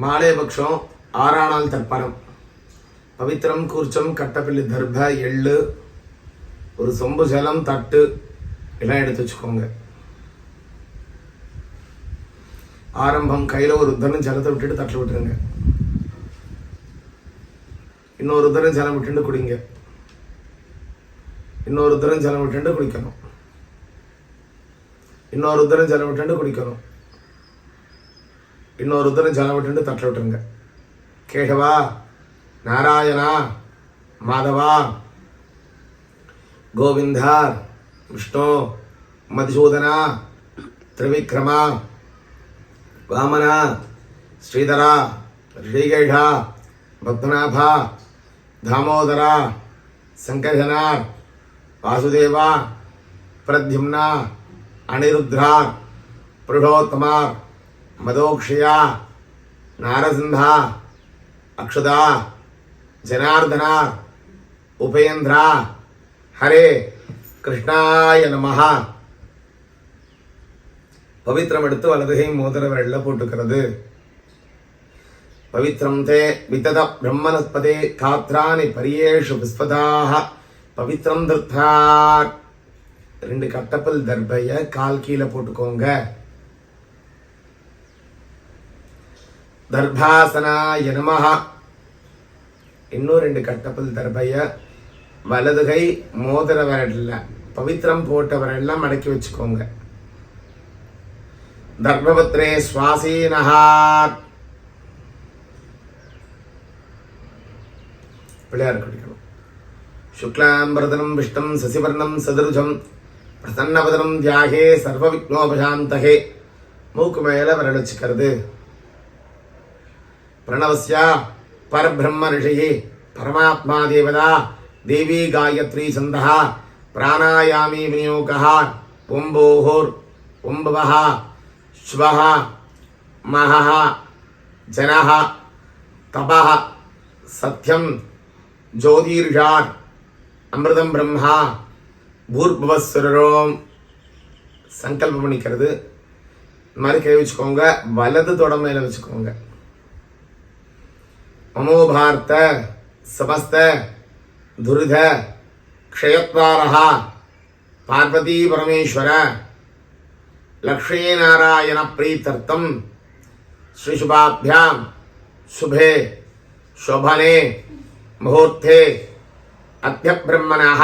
மாலேபக்ஷம் ஆறானால் தர்ப்பணம். பவித்திரம் கூர்ச்சம் கட்டப்பில்லி தர்ப எள்ளு. ஒரு சொம்பு ஜலம் தட்டு. எல்லாம் எடுத்து வச்சுக்கோங்க. ஆரம்பம் கையில் ஒரு உத்தரம் ஜலத்தை விட்டுட்டு தட்டில் விட்டுருங்க. இன்னொரு உத்தரம் ஜலம் விட்டுட்டு குடிங்க. இன்னொரு உத்தரம் ஜலம் விட்டுட்டு குடிக்கணும். இன்னொரு உத்தரம் ஜலம் விட்டுட்டு குடிக்கணும். இன்னொரு உத்தரம் ஜலம் விட்டுட்டு தட்டில் விட்டுருங்க கேசவா நாராயணா மாதவா கோவிந்தா விஷ்ணு மதுசூதனா திரிவிக்ரமா வாமனா ஸ்ரீதரா ரிஷிகேஷா பத்மநாபா தாமோதரா சங்கர்ஷனா வாசுதேவா பிரத்யும்னா அனிருத்ரா புருஷோத்தமா மதோக்ஷயா நாரசிந்தா அக்ஷதா ஜனார்தனா உபேந்திரா ஹரே கிருஷ்ணாய நமஹா பவித்திரம் எடுத்து வலதுகை மோதிர வெள்ள போட்டுக்கிறது. பவித்திரம் தே வித்தத பிரம்மனஸ்பதே காத்ராணி பரியேஷு விஸ்வதாக பவித்திரம் திருத்தா ரெண்டு கட்டப்பல் தர்பைய கால் கீழே போட்டுக்கோங்க. தர்பாசனாய நமஹ. இன்னும் ரெண்டு கட்டப்பல் தர்பைய. வலதுகை மோதிர பவித்திரம் போட்டவரெல்லாம் மடக்கி வச்சுக்கோங்க. தர்மபத்ரே சுவாசீனஹா. பிள்ளையார் குடிக்கணும். சுக்லாம்பரதனம் விஷ்டம் சசிவர்ணம் சதுருஜம். பிரசன்னவதனம் தியாகே சர்வ விக்னோபசாந்தகே. மூக்கு மேலே விரல் வச்சுக்கிறது. பிரணவசியாம் பரபிரம்ம ரிஷிஹி பரமாத்மா தேவதா தேவி காயத்ரி சந்தா பிராணாயாமி விநியோகா ஒம்போகோர் ஒம்பவா ஸ்வஹா மகா ஜனஹா தபா சத்யம் ஜோதிர்ஷார் அமிர்தம் பிரம்மா பூர்பவஸ்வரோம். சங்கல்பம் பண்ணிக்கிறது. இந்த மாதிரி கை வச்சுக்கோங்க. வலது தொடமையில் வச்சுக்கோங்க. अमो भारत समस्त दुर्ध क्षयत्वारः। पार्वतीपरमेश्वर लक्ष्मीनारायणप्रीत्यर्थं श्रीशुभाभ्यां शुभे। शोभने। मुहूर्ते। अभ्यब्रह्मणः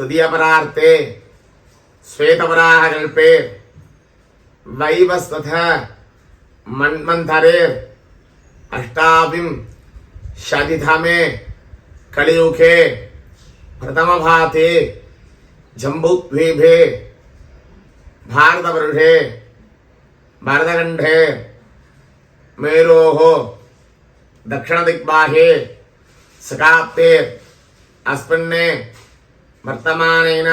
ब्रह्मण श्वेतपराः कल्पे वैवस्वथ मन्मन्थरेर्। अष्टाविं शतिथमे कलियुगे प्रथमभाते जम्बूद्वीपे भारतवर्षे भरतखण्डे मेरोः दक्षिणदिग्बाहे सकाप्ते अस्मिन्ने वर्तमानेन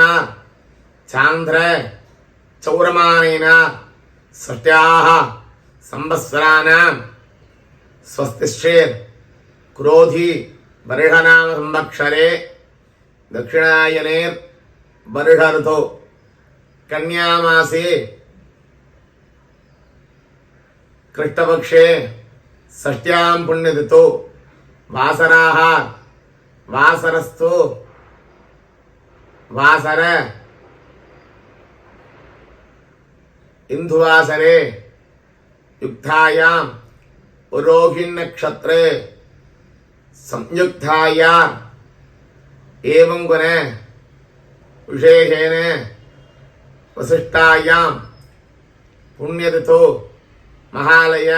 चान्द्र चौरमानेन षष्ट्याः संवत्सराणां स्वस्तिश्चेत् क्रोधी वर्षनाम संवत्सरे दक्षिणायनेर् वर्षऋतौ कन्यामासे। कृष्णपक्षे षष्ट्यां पुण्यतिथौ वासराः। वासरस्तु। वासर। इन्दुवासरे युक्तायाम्। उरोहिन्नक्षत्रे संयुक्ताया एवं गुण विशेषेण वसिष्ठायां पुण्यतिथौ महालय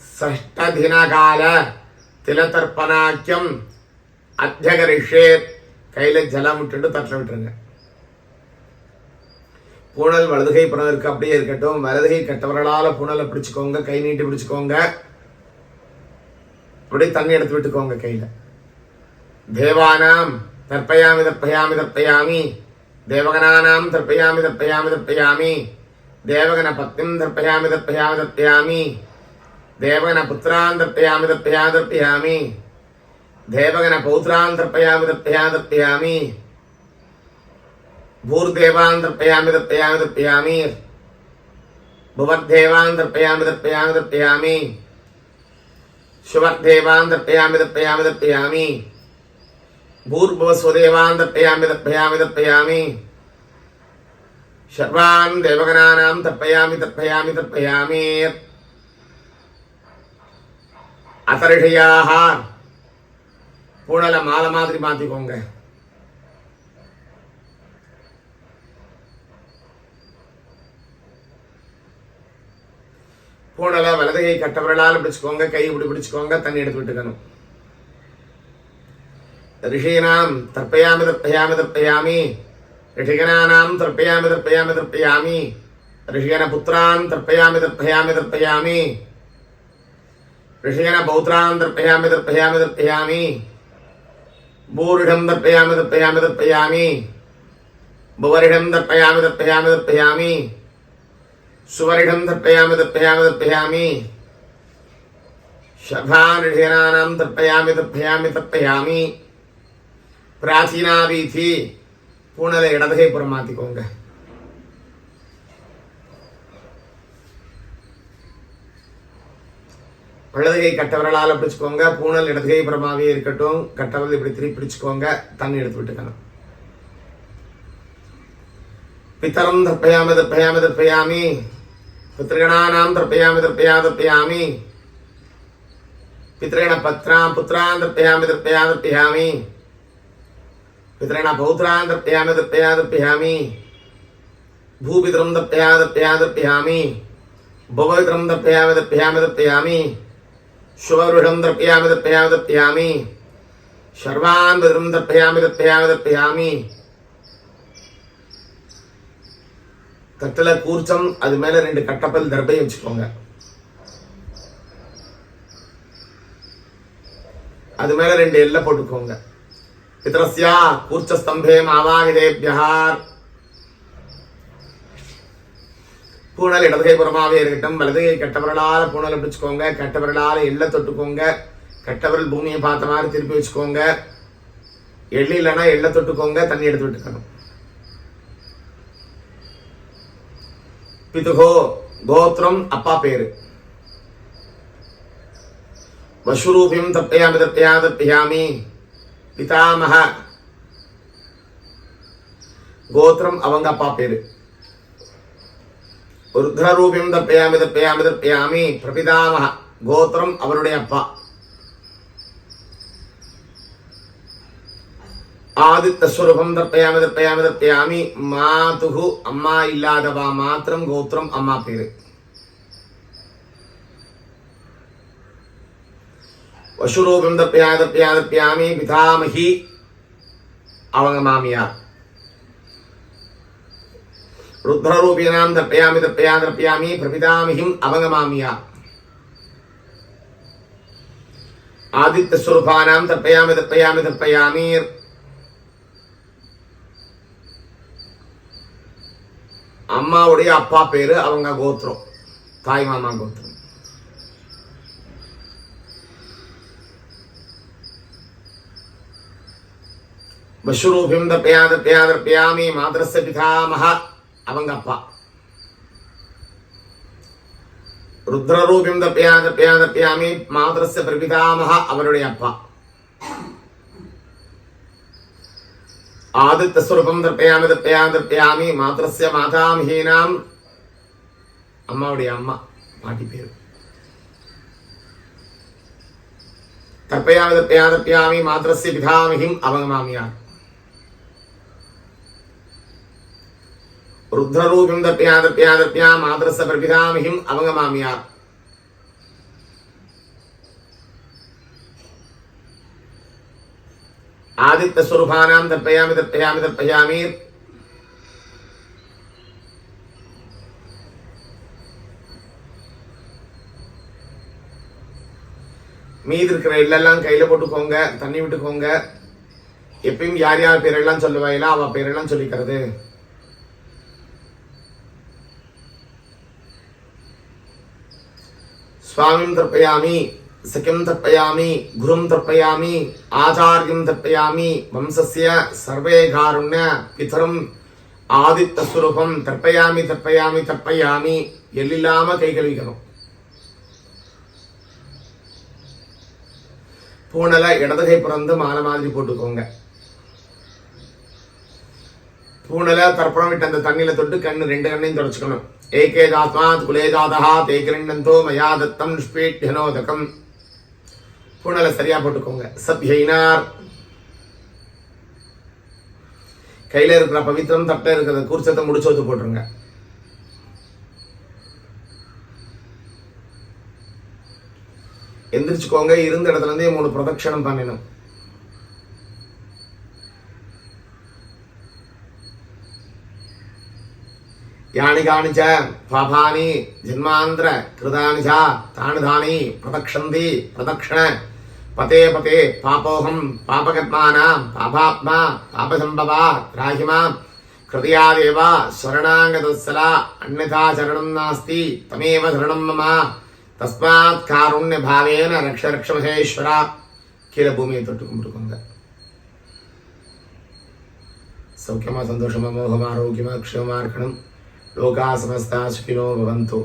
षष्ठदिनकाल திலதர்ப்பணாக்கியம் அத்தியகரிஷேத் கையில ஜலம் விட்டுட்டு தட்டில் விட்டுருங்க பூனல் வலதுகை புனலுக்கு அப்படியே இருக்கட்டும் வலதுகை கட்டவர்களால பூனலை பிடிச்சுக்கோங்க கை நீட்டி பிடிச்சுக்கோங்க அப்படியே தங்க எடுத்து விட்டுக்கோங்க கையில். தேவானாம் தற்பயாமி தற்பயாமி தற்பயாமி தேவகனானாம் தற்பயாமி தற்பயாமி தற்பயாமி தேவகன பக்திம் தற்பயாமி தற்பயாமி தற்பயாமி தேவகன புத்திரான் தற்பயாமி தற்பயா தற்பயாமி தேவகன பௌத்ரான் தற்பயாமி தற்பயா தற்பயாமி பூர்தேவான் தற்பயாமி தற்பயாமி தற்பயாமி புவத்தேவான் தற்பயாமி தற்பயாமி தற்பயாமி శివర్దేవాన్ దర్పయామి దర్పయామి దర్పయామి. భూర్భవస్వదేవాన్ దర్పయామి దర్పయామి దర్పయామి. సర్వాన్ దేవగణానాం తర్పయామి తర్పయామి తర్పయామి అతరిషయాహ పూడల మాల மாதிரி மாற்றிக்கோங்க பூனலை வலது கை கட்ட விரலால் பிடிச்சுக்கோங்க கை இப்படி பிடிச்சுக்கோங்க தண்ணி எடுத்து விட்டுக்கணும். ரிஷீனாம் தர்ப்பயாமி தர்ப்பயாமி தர்ப்பயாமி. ரிஷிகனானாம் தர்ப்பயாமி தர்ப்பயாமி தர்ப்பயாமி. ரிஷிகன புத்திரான் தர்ப்பயாமி தர்ப்பயாமி தர்ப்பயாமி. ரிஷிகன பௌத்திரான் தர்ப்பயாமி தர்ப்பயாமி தர்ப்பயாமி. பூரிடம் தர்ப்பயாமி தர்ப்பயாமி தர்ப்பயாமி. புவரிடம் தர்ப்பயாமி தர்ப்பயாமி தர்ப்பயாமி. சுவரிடம் தர்ப்பயாமி தர்ப்பயாமி தர்ப்பயாமி ஷபானிஷேனானாம் தர்ப்பயாமி தர்ப்பயாமி தர்ப்பயாமி பிராச்சீனா வீதி பூனலை இடதுகை புறமாத்திக்கோங்க மாற்றிக்கோங்க வலதுகை கட்டவரலால் பிடிச்சுக்கோங்க பூனல் இடதுகை புறமாவே இருக்கட்டும் கட்டவரல் இப்படி திருப்பி பிடிச்சுக்கோங்க தண்ணி எடுத்து விட்டுக்கணும் பித்தரம் தப்பையாமி தப்பையாமி தப்பையாமி पितृगणानां तर्पयामि, तर्पया, तर्पयामि। पितृगणपत्रान् पुत्रान् तर्पयामि, तर्पया, तर्पयामि। पितृगणपौत्रान् तर्पयामि, तर्पया, तर्पयामि। भूपितरं तर्पया तर्पया, तर्पयामि। भववितरं तर्पयामि तर्पयामि तर्पयामि। शुभवृषं तर्पयामि तर्पयामि तर्पयामि। सर्वान् पितरं तर्पयामि तर्पयामि तर्पयामि। கத்துல கூர்ச்சம் அது மேல ரெண்டு கட்டப்பல் தர்பை வச்சுக்கோங்க. அது மேல ரெண்டு எல்லை போட்டுக்கோங்க. பித்ரஸ்யா கூர்ச்ச ஸ்தம்பே மாவாவிதேபியா பூணல் இடதுகை புறமாவே இருக்கட்டும் வலதுகை கட்டவரலால் பூணலை பிடிச்சுக்கோங்க கட்டவரலால் எள்ள தொட்டுக்கோங்க கட்டவரல் பூமியை பார்த்த மாதிரி திருப்பி வச்சுக்கோங்க. எள்ளி இல்லைன்னா எள்ள தொட்டுக்கோங்க தண்ணி எடுத்து விட்டுக்கணும். பிதுகோ கோத்திரம் அப்பா பேரு வசுரூபியம் தப்பையாமி தப்பையா தப்பையாமி பிதாமக கோத்திரம் அவங்க அப்பா பேரு ருத்ரரூபியம் தப்பயாமி தப்பயாமி தப்பயாமி பிரபிதாமக கோத்திரம் அவருடைய அப்பா ஆதித்தஸ்வரூபம் தப்பயாமி தப்பயாமி தப்பயாமி மாதுகு அம்மா இல்லாதவா மாத்திரம் கோத்திரம் அம்மா பேரு வசுரூபம் தப்பியா தப்பியா தப்பியாமி பிதாமகி அவங்க மாமியார் ருத்ரரூபினாம் தப்பயாமி தப்பயா தப்பியாமி பிரபிதாமிகிம் அவங்க மாமியார் ஆதித்ய ஸ்வரூபானாம் தப்பயாமி தப்பயாமி தப்பயாமி அம்மாவுடைய அப்பா பேரு அவங்க கோத்திரம். தாய் மாமா கோத்திரம். வசுரூபியம் தப்பயா தப்பயா தப்பியாமி மாதரச பிதாமக அவங்க அப்பா. ருத்ரரூபிம் தப்பயா தப்பயா தப்பியாமி மாதரச பிரபிதாமக அவருடைய அப்பா. ஆதித்த ஸ்வரூபம் தப்பயாமி தப்பயா தப்பியாமி மாதாம் ஹீனாம். அம்மாவுடைய அம்மா பாட்டி பேர். தற்பயாமி தப்பயா தப்பியாமி மாதரஸ்ய பிதாமிகிம் அவங்க மாமியார். ருத்ரரூபம் தப்பியா தப்பியா தப்பியா மாதரச பிரபிதாமிகிம் அவங்க மாமியார். ஆதித்த ஆதித்தஸ்வரூபானாம் தற்பயாமி தர்ப்பயாமி தர்ப்பயாமி மீதி இருக்கிற எல்லாம் கையில் போட்டுக்கோங்க தண்ணி விட்டுக்கோங்க. எப்பயும் யார் யார் பேரெல்லாம் சொல்லுவாங்களோ அவள் பேரெல்லாம் சொல்லிக்கிறது. சுவாமியும் திருப்பயாமி. सखिं तर्पयामि गुरुं तर्पयामि आचार्यं तर्पयामि वंशस्य सर्वे कारुण्य पितरम् ஆதித்தஸ்வரூபம் தர்ப்பயாமி தர்ப்பயாமி தர்ப்பயாமி எல்லில்லாம கை கழுவிக்கணும் பூனலை இடதுகை பிறந்து மாலை மாதிரி போட்டுக்கோங்க பூனலை தர்ப்பணம் விட்டு அந்த தண்ணியில தொட்டு கண்ணு ரெண்டு கண்ணையும் தொடச்சுக்கணும் ஏகே தாத்மாத் குலே ஜாதகா தே கிரண்ணந்தோ மயா தத்தம் நிஷ்பீட்யனோதகம் பூனலை சரியா போட்டுக்கோங்க. சத்யனார் கையில இருக்கிற பவித்திரம் தட்டை இருக்கிற கூர்ச்சத்தை முடிச்சு வச்சு போட்டுருங்க. எந்திரிச்சுக்கோங்க. இருந்த இடத்துல இருந்தே மூணு பிரதட்சணம் பண்ணணும் யானி காணி பாபானி ஜென்மாந்திர கிருதானி ச தானி பிரதக்ஷந்தி பிரதக்ஷண. பதே பதே பாபோகம் பாபகத்மானாம் பாபாத்மா பாபசம்பவா ராகிமா கிருதயாதேவ ஸ்வரணாங்கதஸ்ஸலா அந்யதா சரணம் நாஸ்தி தமேவ சரணம் மம தஸ்மாத் காருண்ய பாவேன ரக்ஷ ரக்ஷ மகேஸ்வரா கீழே பூமியை தொட்டு கும்பிட்டுக்கோங்க சௌக்கியமா சந்தோஷமா மோகமா ஆரோக்கியமா க்ஷேமா இருக்கணும் லோகா சமஸ்தா சுகினோ பவந்து